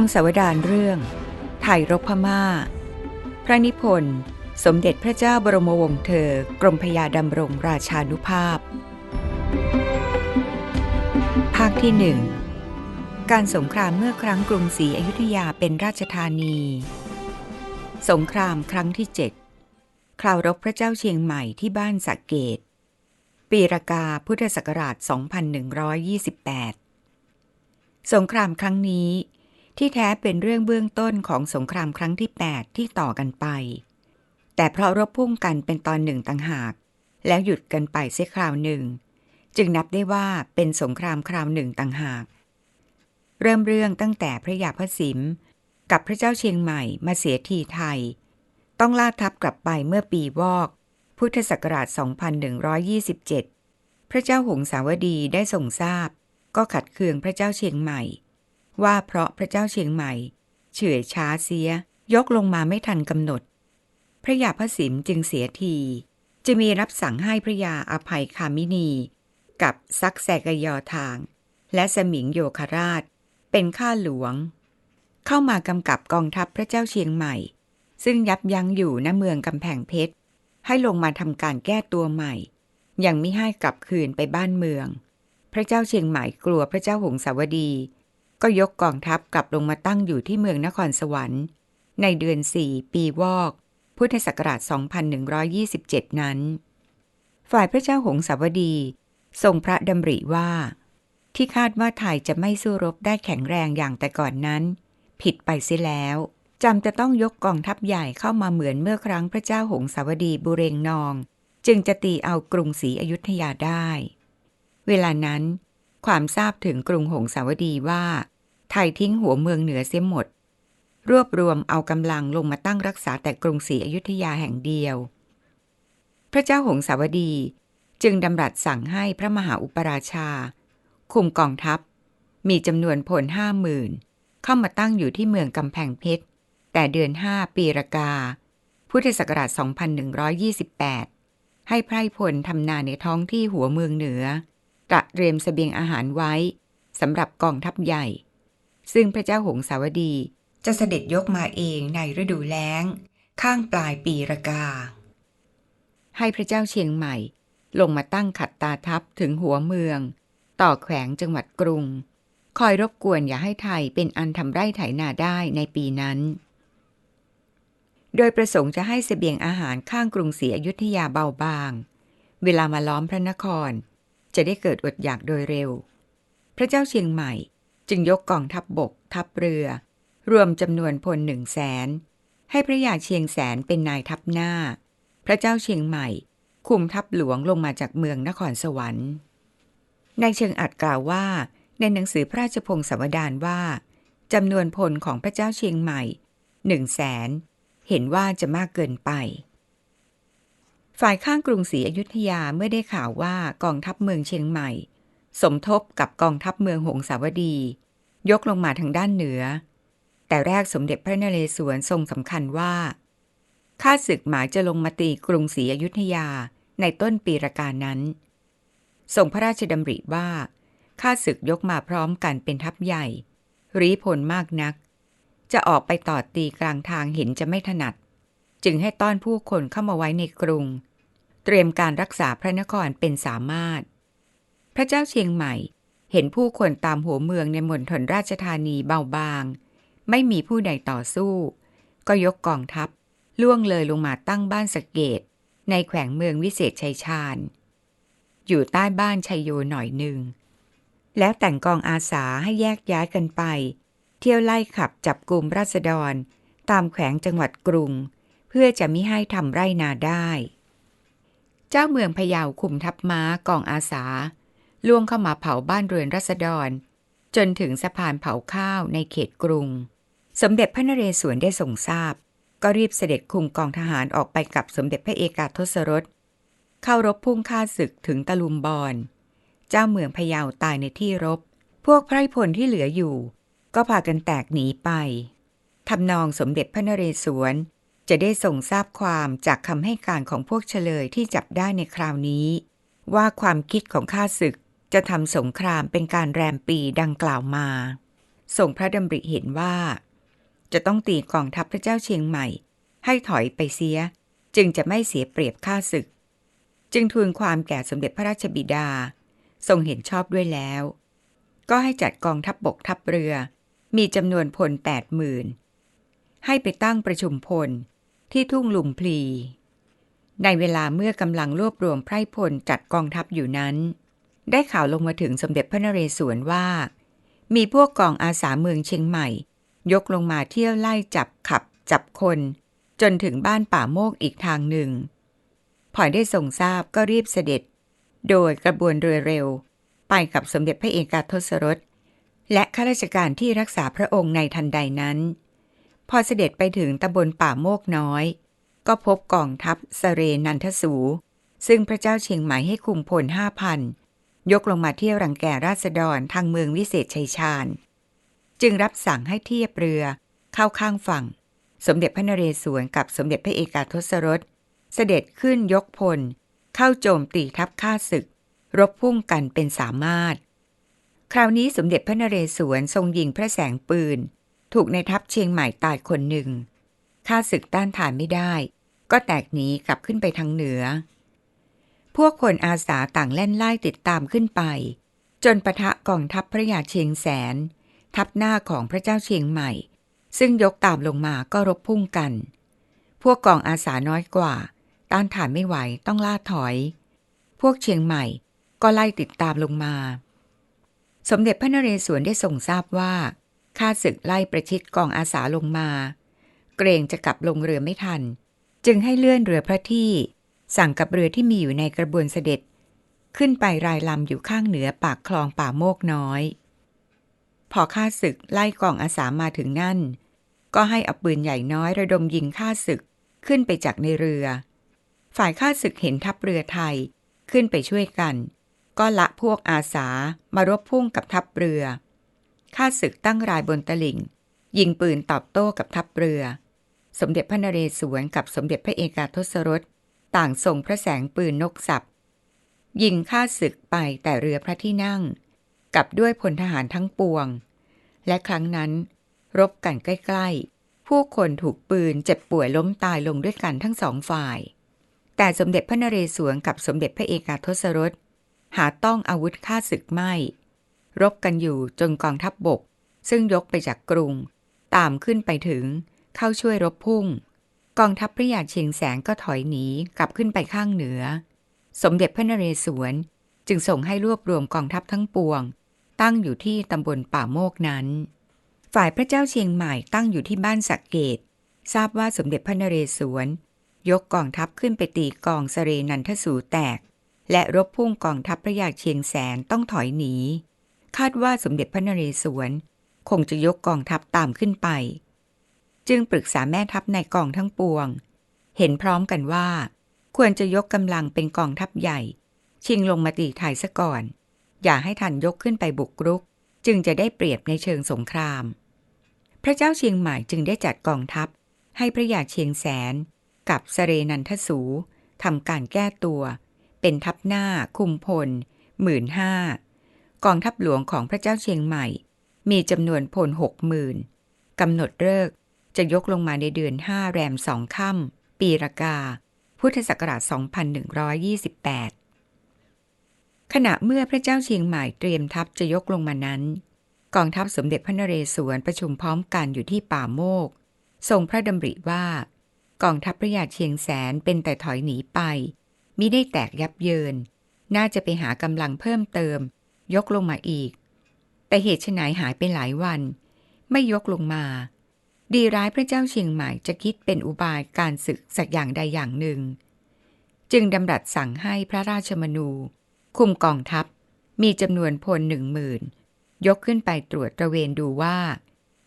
งศาวดารเรื่อง ไทยรบพม่า พระนิพนธ์ สมเด็จพระเจ้าบรมวงศ์เธอ กรมพยาดำรงราชานุภาพ ภาคที่หนึ่ง การสงครามเมื่อครั้งกรุงศรีอยุธยาเป็นราชธานี สงครามครั้งที่เจ็ดคราวรบพระเจ้าเชียงใหม่ที่บ้านสักเกต ปีรากาพุทธศักราช 2128 สงครามครั้งนี้ ที่แท้เป็นเรื่องเบื้องต้นของสงครามครั้งที่ 8 ที่ต่อกันไป แต่เพราะรบพุ่งกันเป็นตอนหนึ่งต่างหาก แล้วหยุดกันไปเสียคราวหนึ่ง จึงนับได้ว่าเป็นสงครามคราวหนึ่งต่างหาก เริ่มเรื่องตั้งแต่พระยาพระสิม กับพระเจ้าเชียงใหม่มาเสียทีไทย ต้องล่าทัพกลับไปเมื่อปีวอก พุทธศักราช 2127 พระเจ้าหงสาวดีได้ส่งทราบ ก็ขัดเคืองพระเจ้าเชียงใหม่ ว่าเพราะพระเจ้าเชียงใหม่ เฉื่อยช้าเสีย ยกลงมาไม่ทันกำหนด พระยาพระสิมจึงเสียที จะมีรับสั่งให้พระยาอภัยคามินี กับซักแสกยอทาง และสมิงโยคราช เป็นข้าหลวง เข้ามากำกับกองทัพพระเจ้าเชียงใหม่ ซึ่งยับยั้งอยู่ณเมืองกำแพงเพชรให้ลงมาทำการแก้ตัวใหม่ ยังไม่ให้กลับคืนไปบ้านเมือง พระเจ้าเชียงใหม่กลัวพระเจ้าหงสาวดี ก็ยกกองทัพกลับลงมาตั้งอยู่ที่เมืองนครสวรรค์ ในเดือนสี่ปีวอก พุทธศักราช 2127 นั้น ฝ่ายพระเจ้าหงสาวดีทรงพระดำริว่า ที่คาดว่าไทยจะไม่สู้รบได้แข็งแรงอย่างแต่ก่อนนั้น ผิดไปเสียแล้วจำจะต้องยกกองทัพใหญ่เข้ามาเหมือนเมื่อครั้งพระเจ้าหงสาวดีบุเรงนอง จึงจะตีเอากรุงศรีอยุธยาได้ เวลานั้น ความทราบถึงกรุงหงสาวดีว่า ไทยทิ้งหัวเมืองเหนือเสียหมด รวบรวมเอากำลังลงมาตั้งรักษาแต่กรุงศรีอยุธยาแห่งเดียว พระเจ้าหงสาวดี จึงดำรัสสั่งให้พระมหาอุปราชา คุมกองทัพ มีจำนวนพลห้าหมื่นเข้ามาตั้งอยู่ที่เมืองกำแพงเพชร แต่เดือนห้าปีรากา พุทธศักราช 2128 ให้ไพร่พลทำนาในท้องที่หัวเมืองเหนือตระเตรียมสเสบียงอาหารไว้สำหรับกองทัพใหญ่ ซึ่งพระเจ้าหงสาวดี จะเสด็จยกมาเองในฤดูแล้ง ข้างปลายปีรากา ให้พระเจ้าเชียงใหม่ ลงมาตั้งขัดตาทัพถึงหัวเมือง ต่อแขวงจังหวัดกรุง คอยรบกวนอย่าให้ไทยเป็นอันทำไร่ไถนาได้ในปีนั้น โดยประสงค์จะให้สเสบียงอาหารข้างกรุงศรีอยุธยาเบาบาง เวลามาล้อมพระนคร จะได้เกิดอดอยากโดยเร็ว พระเจ้าเชียงใหม่ จึงยกกองทัพบบก ทัพเรือ รวมจำนวนพลหนึ่งแสนให้พระยาเชียงแสนเป็นนายทัพหน้า พระเจ้าเชียงใหม่ คุมทัพหลวงลงมาจากเมืองนครสวรรค์ในเชิงอัดกล่าวว่า ในหนังสือพระราชพงศาวดารว่าจำนวนพลของพระเจ้าเชียงใหม่หนึ่งแสนเห็นว่าจะมากเกินไป ฝ่ายข้างกรุงศรีอยุธยาเมื่อได้ข่าวว่ากองทัพเมืองเชียงใหม่ สมทบกับกองทัพเมืองหงสาวดี ยกลงมาทางด้านเหนือ แต่แรกสมเด็จพระนเรศวรทรงสำคัญว่าข้าศึกหมายจะลงมาตีกรุงศรีอยุธยาในต้นปีรากานั้นทรงพระราชดำริว่าข้าศึกยกมาพร้อมกันเป็นทัพใหญ่ รีผลมากนัก จะออกไปต่อตีกลางทางเห็นจะไม่ถนัด จึงให้ต้อนผู้คนเข้ามาไว้ในกรุง เตรียมการรักษาพระนครเป็นสามารถ พระเจ้าเชียงใหม่ เห็นผู้คนตามหัวเมืองในมณฑลราชธานีเบาบาง ไม่มีผู้ใดต่อสู้ ก็ยกกองทัพ ล่วงเลยลงมาตั้งบ้านสเกต ในแขวงเมืองวิเศษชัยชาญ อยู่ใต้บ้านชัยโยหน่อยหนึ่ง แล้วแต่งกองอาสาให้แยกย้ายกันไป เที่ยวไล่ขับจับกลุ่มราษฎร ตามแขวงจังหวัดกรุง เพื่อจะมิให้ทำไร่นาได้ เจ้าเมืองพะเยาคุมทัพม้ากองอาสา ล่วงเข้ามาเผาบ้านเรือนรัษฎร จนถึงสะพานเผาข้าวในเขตกรุง สมเด็จพระนเรศวรได้ทรงทราบ ก็รีบเสด็จคุมกองทหารออกไปกับสมเด็จพระเอกาทศรสเข้ารบพุ่งฆ่าศึกถึงตะลุมบอนเจ้าเมืองพะเยาตายในที่รบ พวกไพร่พลที่เหลืออยู่ ก็พากันแตกหนีไปทำนองสมเด็จพระนเรศวรจะได้ส่งทราบความจากคำให้การของพวกเฉลยที่จับได้ในคราวนี้ ว่าความคิดของข้าศึก จะทำสงครามเป็นการแรมปีดังกล่าวมาทรงพระดำริเห็นว่า จะต้องตีกองทัพพระเจ้าเชียงใหม่ ให้ถอยไปเสีย จึงจะไม่เสียเปรียบข้าศึก จึงทูลความแก่สมเด็จพระราชบิดา ทรงเห็นชอบด้วยแล้ว ก็ให้จัดกองทัพบบกทัพเรือ มีจำนวนพลแปดหมื่นให้ไปตั้งประชุมพลที่ทุ่งลุมพลี ในเวลาเมื่อกำลังรวบรวมไพร่พลจัดกองทัพอยู่นั้น ได้ข่าวลงมาถึงสมเด็จพระนเรศวรว่า มีพวกกองอาสาเมืองเชียงใหม่ ยกลงมาเที่ยวไล่จับขับจับคน จนถึงบ้านป่าโมกอีกทางหนึ่งพอได้ทรงทราบก็รีบเสด็จ โดยกระบวนเรือเร็ว ไปกับสมเด็จพระเอกาทศรส และข้าราชการที่รักษาพระองค์ในทันใดนั้น พอเสด็จไปถึงตำบลป่าโมกน้อย ก็พบกองทัพสเรนันทสู ซึ่งพระเจ้าเชียงใหม่ให้คุมพลห้าพัน ยกลงมาเที่ยวรังแกราษฎรทางเมืองวิเศษชัยชาญ จึงรับสั่งให้เทียบเรือเข้าข้างฝั่ง สมเด็จพระนเรศวรกับสมเด็จพระเอกาทศรส เสด็จขึ้นยกพล เข้าโจมตีทัพข้าศึก รบพุ่งกันเป็นสามารถ คราวนี้สมเด็จพระนเรศวรทรงยิงพระแสงปืน ถูกในทัพเชียงใหม่ตายคนหนึ่งข้าศึกต้านทานไม่ได้ ก็แตกหนีกลับขึ้นไปทางเหนือ พวกคนอาสาต่างแล่นไล่ติดตามขึ้นไป จนปะทะกองทัพพระยาเชียงแสน ทัพหน้าของพระเจ้าเชียงใหม่ ซึ่งยกตามลงมาก็รบพุ่งกัน พวกกองอาสาน้อยกว่า ต้านทานไม่ไหวต้องล่าถอย พวกเชียงใหม่ก็ไล่ติดตามลงมา สมเด็จพระนเรศวรได้ทรงทราบว่าข้าศึกไล่ประชิดกองอาสาลงมา เกรงจะกลับลงเรือไม่ทัน จึงให้เลื่อนเรือพระที่ สั่งกับเรือที่มีอยู่ในกระบวนเสด็จ ขึ้นไปรายลำอยู่ข้างเหนือปากคลองป่าโมกน้อย พอข้าศึกไล่กองอาสามาถึงนั่น ก็ให้เอาปืนใหญ่น้อยระดมยิงข้าศึกขึ้นไปจากในเรือ ฝ่ายข้าศึกเห็นทัพเรือไทยขึ้นไปช่วยกัน ก็ละพวกอาสามารบพุ่งกับทัพเรือข้าศึกตั้งรายบนตลิ่ง ยิงปืนตอบโต้กับทัพเรือ สมเด็จพระนเรศวรกับสมเด็จพระเอกาทศรส ต่างส่งพระแสงปืนนกสับยิงข้าศึกไปแต่เรือพระที่นั่ง กับด้วยพลทหารทั้งปวง และครั้งนั้น รบกันใกล้ๆ ผู้คนถูกปืนเจ็บป่วยล้มตายลงด้วยกันทั้งสองฝ่าย แต่สมเด็จพระนเรศวรกับสมเด็จพระเอกาทศรส หาต้องอาวุธฆ่าศึกไม่ รบกันอยู่จนกองทัพบบก ซึ่งยกไปจากกรุง ตามขึ้นไปถึงเข้าช่วยรบพุ่ง กองทัพพระยาเชียงแสนก็ถอยหนีกลับขึ้นไปข้างเหนือ สมเด็จพระนเรศวร จึงส่งให้รวบรวมกองทัพทั้งปวง ตั้งอยู่ที่ตำบลป่าโมกนั้น ฝ่ายพระเจ้าเชียงใหม่ตั้งอยู่ที่บ้านสักเกต ทราบว่าสมเด็จพระนเรศวร ยกกองทัพขึ้นไปตีกองสเรนันทสูแตก และรบพุ่งกองทัพพระยาเชียงแสนต้องถอยหนี คาดว่าสมเด็จพระนเรศวร คงจะยกกองทัพตามขึ้นไป จึงปรึกษาแม่ทัพในกองทั้งปวง เห็นพร้อมกันว่า ควรจะยกกำลังเป็นกองทัพใหญ่ ชิงลงมาตีไทยซะก่อน อย่าให้ทันยกขึ้นไปบุกรุก จึงจะได้เปรียบในเชิงสงคราม พระเจ้าเชียงใหม่จึงได้จัดกองทัพ ให้พระยาเชียงแสน กับสเรนันทสูทำการแก้ตัว เป็นทัพหน้า คุมพลหมื่นห้ากองทัพหลวงของพระเจ้าเชียงใหม่ มีจำนวนพลหกหมื่นกำหนดเลิก จะยกลงมาในเดือนห้าแรมสองค่ำปีรากา พุทธศักราช 2128 ขณะเมื่อพระเจ้าเชียงใหม่เตรียมทัพจะยกลงมานั้น กองทัพสมเด็จพระนเรศวรประชุมพร้อมกันอยู่ที่ป่าโมก ทรงพระดำริว่า กองทัพพระยาเชียงแสนเป็นแต่ถอยหนีไปมิได้แตกยับเยิน น่าจะไปหากำลังเพิ่มเติม ยกลงมาอีก แต่เหตุไฉนหายไปหลายวัน ไม่ยกลงมา ดีร้ายพระเจ้าเชียงใหม่จะคิดเป็นอุบายการศึกสักอย่างใดอย่างหนึ่ง จึงดำรัสสั่งให้พระราชมนู คุมกองทัพ มีจำนวนพลหนึ่งหมื่นยกขึ้นไปตรวจตระเวนดูว่า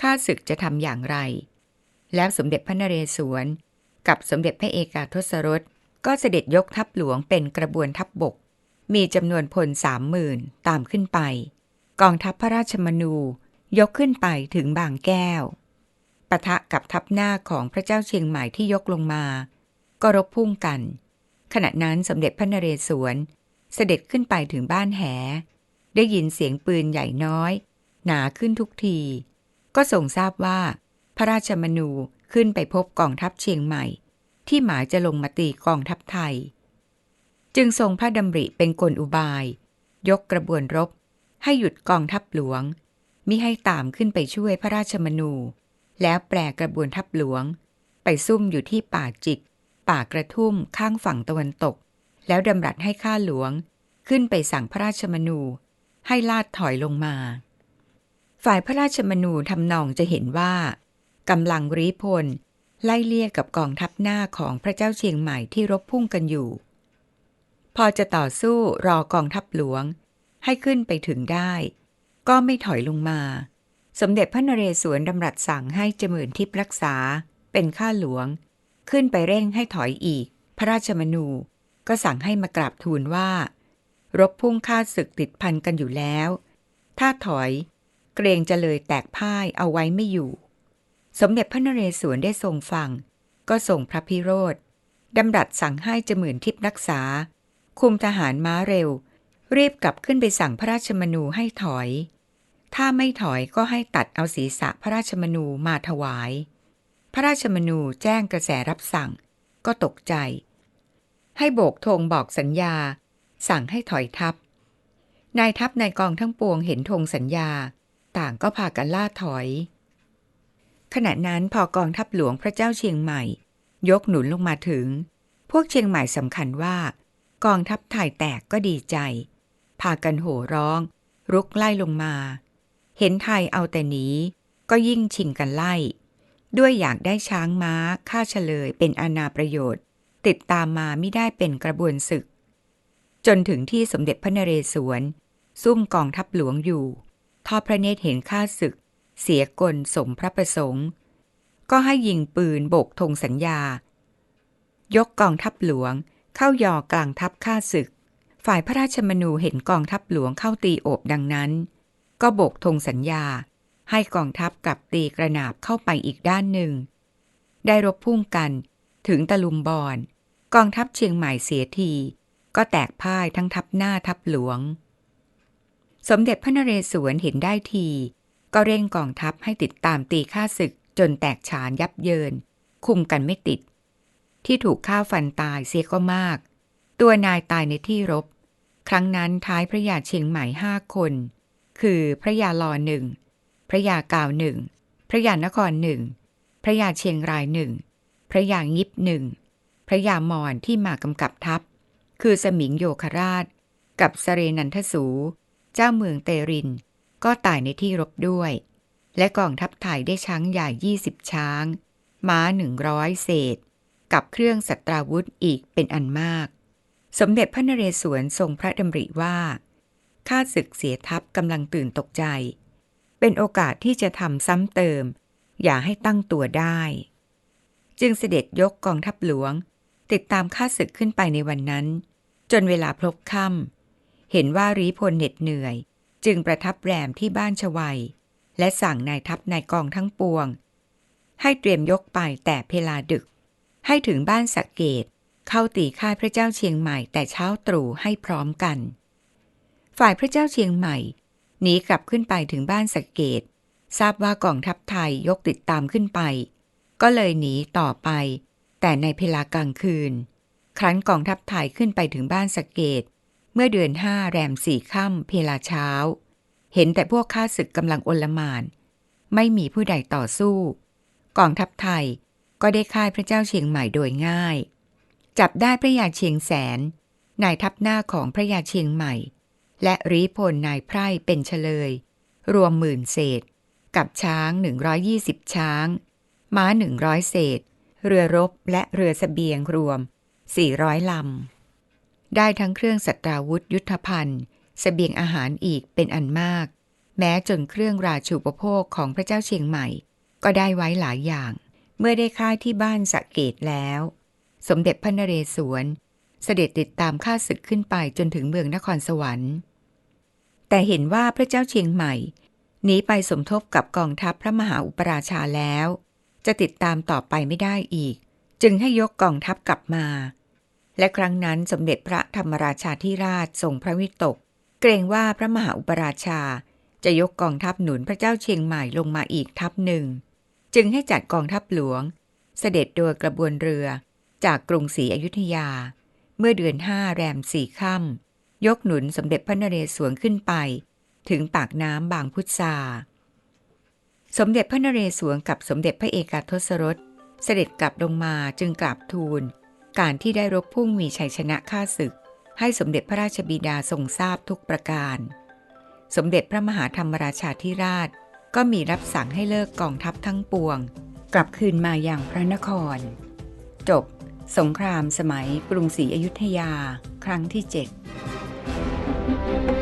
ข้าศึกจะทำอย่างไร แล้วสมเด็จพระนเรศวร กับสมเด็จพระเอกาทศรสก็เสด็จยกทัพหลวงเป็นกระบวนทัพบบก มีจำนวนพลสามหมื่นตามขึ้นไป กองทัพพระราชมนูยกขึ้นไปถึงบางแก้ว ปะทะกับทัพหน้าของพระเจ้าเชียงใหม่ที่ยกลงมา ก็รบพุ่งกัน ขณะนั้นสมเด็จพระนเรศวร เสด็จขึ้นไปถึงบ้านแห ได้ยินเสียงปืนใหญ่น้อย หนาขึ้นทุกที ก็ทรงทราบว่า พระราชมนูขึ้นไปพบกองทัพเชียงใหม่ ที่หมายจะลงมาตีกองทัพไทย จึงทรงพระดำริเป็นกลอุบาย ยกกระบวนรบ ให้หยุดกองทัพหลวงมิให้ตามขึ้นไปช่วยพระราชมนู แล้วแปลกระบวนทัพหลวง ไปซุ่มอยู่ที่ป่าจิก ป่ากระทุ่มข้างฝั่งตะวันตก แล้วดำรัสให้ข้าหลวง ขึ้นไปสั่งพระราชมนู ให้ลาดถอยลงมา ฝ่ายพระราชมนูทำนองจะเห็นว่ากำลังรีพล ไล่เลี่ยกับกองทัพหน้าของพระเจ้าเชียงใหม่ที่รบพุ่งกันอยู่ พอจะต่อสู้รอกองทัพหลวง ให้ขึ้นไปถึงได้ ก็ไม่ถอยลงมา สมเด็จพระนเรศวรดำรัสสั่งให้จมื่นทิพรักษา เป็นข้าหลวง ขึ้นไปเร่งให้ถอยอีก พระราชมนู ก็สั่งให้มากราบทูลว่า รบพุ่งฆ่าศึกติดพันกันอยู่แล้ว ถ้าถอยเกรงจะเลยแตกพ่ายเอาไว้ไม่อยู่ สมเด็จพระนเรศวรได้ทรงฟัง ก็ส่งพระพิโรธดำรัสสั่งให้จมื่นทิพรักษา คุมทหารม้าเร็ว รีบกลับขึ้นไปสั่งพระราชมนูให้ถอย ถ้าไม่ถอยก็ให้ตัดเอาศีรษะพระราชมนูมาถวาย พระราชมนูแจ้งกระแสรับสั่ง ก็ตกใจ ให้โบกธงบอกสัญญา สั่งให้ถอยทัพ นายทัพนายกองทั้งปวงเห็นธงสัญญา ต่างก็พากันล่าถอย ขณะนั้นพอกองทัพหลวงพระเจ้าเชียงใหม่ ยกหนุนลงมาถึง พวกเชียงใหม่สำคัญว่า กองทัพไทยแตกก็ดีใจ พากันโห่ร้อง รุกไล่ลงมา เห็นไทยเอาแต่หนีก็ยิ่งชิงกันไล่ ด้วยอยากได้ช้างม้าฆ่าเฉลยเป็นอาณาประโยชน์ ติดตามมาไม่ได้เป็นกระบวนศึก จนถึงที่สมเด็จพระนเรศวร ซุ่มกองทัพหลวงอยู่ ทอดพระเนตรเห็นข้าศึก เสียกลสมพระประสงค์ ก็ให้ยิงปืนโบกธงสัญญา ยกกองทัพหลวงเข้ายอกลางทัพข้าศึก ฝ่ายพระราชมนูเห็นกองทัพหลวงเข้าตีโอบดังนั้น ก็โบกธงสัญญา ให้กองทัพกลับตีกระนาบเข้าไปอีกด้านหนึ่ง ได้รบพุ่งกันถึงตะลุมบอนกองทัพเชียงใหม่เสียที ก็แตกพ่ายทั้งทัพหน้าทัพหลวง สมเด็จพระนเรศวรเห็นได้ที ก็เร่งกองทัพให้ติดตามตีข้าศึกจนแตกฉานยับเยิน คุมกันไม่ติด ที่ถูกฆ่าฟันตายเสียก็มาก ตัวนายตายในที่รบ ครั้งนั้นท้ายพระยาเชียงใหม่ห้าคน คือพระยาลอหนึ่งพระยากาวหนึ่งพระยานครหนึ่งพระยาเชียงรายหนึ่งพระยางิบหนึ่งพระยามอนที่มากำกับทัพ คือสมิงโยคราช กับสเรนันทสู เจ้าเมืองเตริน ก็ตายในที่รบด้วย และกองทัพไทยได้ช้างใหญ่ยี่สิบช้าง ม้าหนึ่งร้อยเศษ กับเครื่องสัตราวุธอีกเป็นอันมาก สมเด็จพระนเรศวรทรงพระดำริว่า ข้าศึกเสียทัพกำลังตื่นตกใจ เป็นโอกาสที่จะทำซ้ำเติม อย่าให้ตั้งตัวได้ จึงเสด็จยกกองทัพหลวง ติดตามข้าศึกขึ้นไปในวันนั้น จนเวลาพลบค่ำเห็นว่ารีพลเหน็ดเหนื่อย จึงประทับแรมที่บ้านชวัย และสั่งนายทัพนายกองทั้งปวง ให้เตรียมยกไปแต่เพลาดึก ให้ถึงบ้านสักเกตเข้าตีค่ายพระเจ้าเชียงใหม่แต่เช้าตรู่ให้พร้อมกัน ฝ่ายพระเจ้าเชียงใหม่หนีกลับขึ้นไปถึงบ้านสกเกต ทราบว่ากองทัพไทยยกติดตามขึ้นไป ก็เลยหนีต่อไป แต่ในเพลากลางคืน ครั้นกองทัพไทยขึ้นไปถึงบ้านสกเกต เมื่อเดือนห้าแรมสี่ค่ำเพลาเช้า เห็นแต่พวกข้าศึกกำลังอลหมาน ไม่มีผู้ใดต่อสู้ กองทัพไทยก็ได้ค่ายพระเจ้าเชียงใหม่โดยง่าย จับได้พระยาเชียงแสนนายทัพหน้าของพระยาเชียงใหม่ และรีพลนายไพร่เป็นเฉลย รวมหมื่นเศษ กับช้าง 120 ช้าง ม้า 100 เศษ เรือรบและเรือสเสบียงรวม 400 ลำ ได้ทั้งเครื่องสัตราวุธยุทธภัณฑ์สเสบียงอาหารอีกเป็นอันมาก แม้จนเครื่องราชูปโภคของพระเจ้าเชียงใหม่ ก็ได้ไว้หลายอย่าง เมื่อได้ค่ายที่บ้านสะเกตแล้ว สมเด็จพระนเรศวร เสด็จติดตามข้าศึกขึ้นไปจนถึงเมืองนครสวรรค์ แต่เห็นว่าพระเจ้าเชียงใหม่หนีไปสมทบกับกองทัพพระมหาอุปราชาแล้ว จะติดตามต่อไปไม่ได้อีก จึงให้ยกกองทัพกลับมา และครั้งนั้นสมเด็จพระธรรมราชาธิราชทรงพระวิตก เกรงว่าพระมหาอุปราชา จะยกกองทัพหนุนพระเจ้าเชียงใหม่ลงมาอีกทัพหนึ่ง จึงให้จัดกองทัพหลวง เสด็จโดยกระบวนเรือจากกรุงศรีอยุธยา เมื่อเดือนห้าแรมสี่ค่ำ ยกหนุนสมเด็จพระนเรศวรขึ้นไป ถึงปากน้ำบางพุทราสมเด็จพระนเรศวรกับสมเด็จพระเอกาทศรสเสด็จกลับลงมาจึงกราบทูล การที่ได้รบพุ่งมีชัยชนะข้าศึก ให้สมเด็จพระราชบิดาทรงทราบทุกประการ สมเด็จพระมหาธรรมราชาธิราช ก็มีรับสั่งให้เลิกกองทัพทั้งปวง กลับคืนมาอย่างพระนคร จบ สงครามสมัยกรุงศรีอยุธยา ครั้งที่เจ็ด Thank you.